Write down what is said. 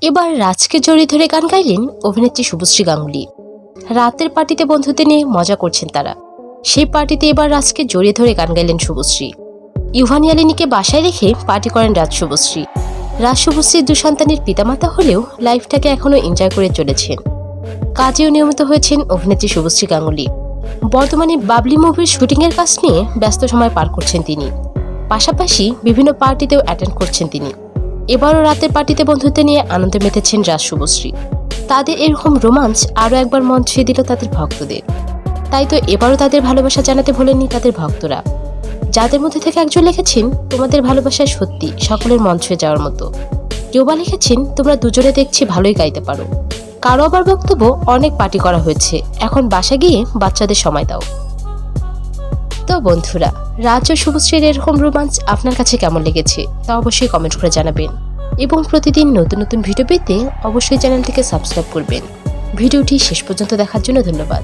এবার রাজকে জড়িয়ে ধরে গান গাইলেন অভিনেত্রী শুভশ্রী গাঙ্গুলি। রাতের পার্টিতে বন্ধুদের নিয়ে মজা করছেন তারা। সেই পার্টিতে এবার রাজকে জড়িয়ে ধরে গান গাইলেন শুভশ্রী। ইউভানিয়ালিনীকে বাসায় রেখে পার্টি করেন রাজ শুভশ্রী। রাজ শুভশ্রীর দু সন্তানের পিতামাতা হলেও লাইফটাকে এখনও এনজয় করে চলেছেন। কাজেও নিয়মিত হয়েছেন অভিনেত্রী শুভশ্রী গাঙ্গুলি। বর্তমানে বাবলি মুভির শুটিংয়ের কাজ নিয়ে ব্যস্ত সময় পার করছেন তিনি। পাশাপাশি বিভিন্ন পার্টিতেও অ্যাটেন্ড করছেন তিনি। এবারও রাতের পার্টিতে বন্ধুত্ব নিয়ে আনন্দে মেতেছেন রাজ শুভশ্রী। তাদের এরকম রোমাঞ্চ আরও একবার মন ছুঁয়ে দিল তাদের ভক্তদের। তাই তো এবারও তাদের ভালোবাসা জানাতে ভোলেননি তাদের ভক্তরা। যাদের মধ্যে থেকে একজন লিখেছেন, তোমাদের ভালোবাসায় সত্যি, সকলের মন ছুঁয়ে যাওয়ার মতো। কেউ বা লিখেছেন, তোমরা দুজনে দেখছি ভালোই গাইতে পারো। কারও আবার বক্তব্য অনেক পার্টি করা হয়েছে। এখন বাসা গিয়ে বাচ্চাদের সময় দাও। তো বন্ধুরা, রাজ ও শুভশ্রীর এরকম রোমাঞ্চ আপনার কাছে কেমন লেগেছে তা অবশ্যই কমেন্ট করে জানাবেন। এবং প্রতিদিন নতুন নতুন ভিডিও পেতে অবশ্যই চ্যানেলটিকে সাবস্ক্রাইব করবেন। ভিডিওটি শেষ পর্যন্ত দেখার জন্য ধন্যবাদ।